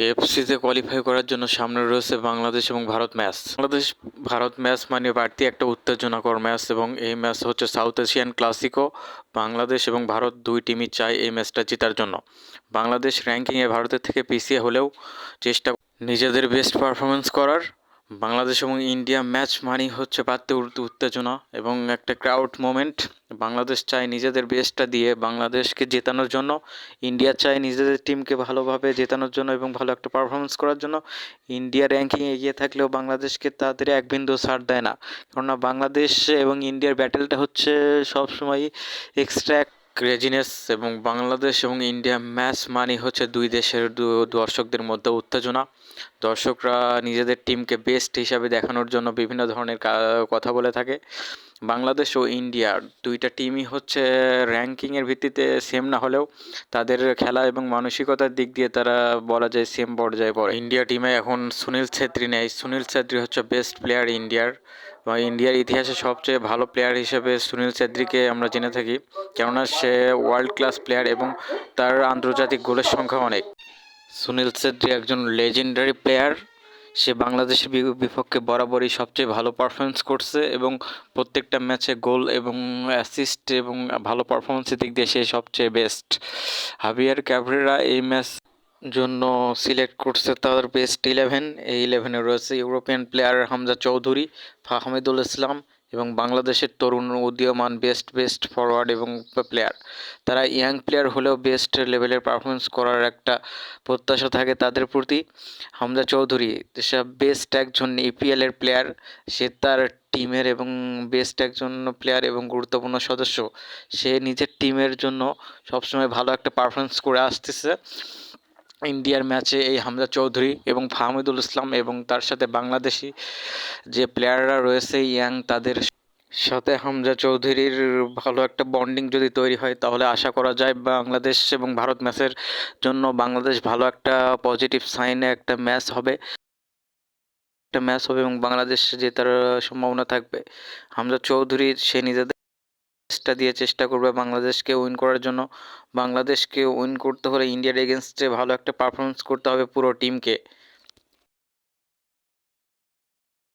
এফসিতে qualify করার জন্য সামনে রয়েছে বাংলাদেশ এবং ভারত ম্যাচ বাংলাদেশ, ভারত ম্যাচ মানে বাড়তি একটা উত্তেজনাকর ম্যাচ এবং এই ম্যাচ হচ্ছে সাউথ এশিয়ান ক্লাসিকো বাংলাদেশ এবং ভারত দুই টিমই চায় এই ম্যাচটা জেতার জন্য। বাংলাদেশ র্যাঙ্কিংয়ে ভারতের থেকে পিছিয়ে হলেও চেষ্টা নিজেদের বেস্ট পারফরমেন্স করার বাংলাদেশ এবং ইন্ডিয়া ম্যাচ মানেই হচ্ছে বাড়তে উত- উত্তেজনা এবং একটা ক্রাউড মোমেন্ট বাংলাদেশ চায় নিজেদের বেস্টটা দিয়ে বাংলাদেশকে জেতানোর জন্য। ইন্ডিয়া চায় নিজেদের টিমকে ভালোভাবে জেতানোর জন্য এবং ভালো একটা পারফরমেন্স করার জন্য। ইন্ডিয়া র্যাঙ্কিং এগিয়ে থাকলেও বাংলাদেশকে তাদের এক বিন্দু ছাড় দেয় না। কেননা বাংলাদেশ এবং ইন্ডিয়ার ব্যাটেলটা হচ্ছে সবসময় এক্সট্রা ক্রেজিনেস এবং বাংলাদেশ এবং ইন্ডিয়া ম্যাচ মানে হচ্ছে দুই দেশের দর্শকদের মধ্যে উত্তেজনা। দর্শকরা নিজেদের টিমকে বেস্ট হিসাবে দেখানোর জন্য বিভিন্ন ধরনের কথা বলে থাকে। বাংলাদেশ ও ইন্ডিয়া দুইটা টিমই হচ্ছে র্যাঙ্কিংয়ের ভিত্তিতে সেম না হলেও তাদের খেলা এবং মানসিকতার দিক দিয়ে তারা বলা যায় সেম পর্যায়ে পড়ে। ইন্ডিয়া টিমে এখন সুনীল ছেত্রী নেই। সুনীল ছেত্রী হচ্ছে বেস্ট প্লেয়ার ইন্ডিয়ার। বা ইন্ডিয়ার ইতিহাসে সবচেয়ে ভালো প্লেয়ার হিসেবে সুনীল ছেত্রীকে আমরা জেনে থাকি, কেননা সে ওয়ার্ল্ড ক্লাস প্লেয়ার এবং তার আন্তর্জাতিক গোলের সংখ্যা অনেক। সুনীল ছেত্রী একজন লেজেন্ডারি প্লেয়ার সে বাংলাদেশের বিপক্ষে বরাবরই সবচেয়ে ভালো পারফরমেন্স করছে এবং প্রত্যেকটা ম্যাচে গোল এবং অ্যাসিস্ট এবং ভালো পারফরমেন্সের দিক দিয়ে সে সবচেয়ে বেস্ট হাবিয়ার ক্যাভরেরা এই ম্যাচ জন্য সিলেক্ট করছে তার বেস্ট ইলেভেন এই ইলেভেনে রয়েছে ইউরোপিয়ান প্লেয়ার হামজা চৌধুরী, ফাহমিদুল ইসলাম এবং বাংলাদেশের তরুণ উদীয়মান বেস্ট বেস্ট ফরওয়ার্ড এবং প্লেয়ার তারা ইয়াং প্লেয়ার হলেও বেস্ট লেভেলের পারফরমেন্স করার একটা প্রত্যাশা থাকে তাদের প্রতি। হামজা চৌধুরী সে বেস্ট একজন ইপিএল এর প্লেয়ার সে তার টিমের এবং বেস্ট একজন প্লেয়ার এবং গুরুত্বপূর্ণ সদস্য। সে নিজের টিমের জন্য সবসময় ভালো একটা পারফরমেন্স করে আসতেছে। ইন্ডিয়ার ম্যাচে এই হামজা চৌধুরী এবং ফাহমিদুল ইসলাম এবং তার সাথে বাংলাদেশি যে প্লেয়াররা রয়েছে, ইয়াং, তাদের সাথে হামজা চৌধুরীর ভালো একটা বন্ডিং যদি তৈরি হয়, তাহলে আশা করা যায় বাংলাদেশ এবং ভারত ম্যাচের জন্য বাংলাদেশ ভালো একটা পজিটিভ সাইনে একটা ম্যাচ হবে। একটা ম্যাচ হবে এবং বাংলাদেশ জেতার সম্ভাবনা থাকবে। হামজা চৌধুরী, সে নিজেদের চেষ্টা দিয়ে চেষ্টা করবে বাংলাদেশকে উইন করার জন্য। বাংলাদেশকে উইন করতে হলে ইন্ডিয়ার এগেনস্টে ভালো একটা পারফরমেন্স করতে হবে পুরো টিমকে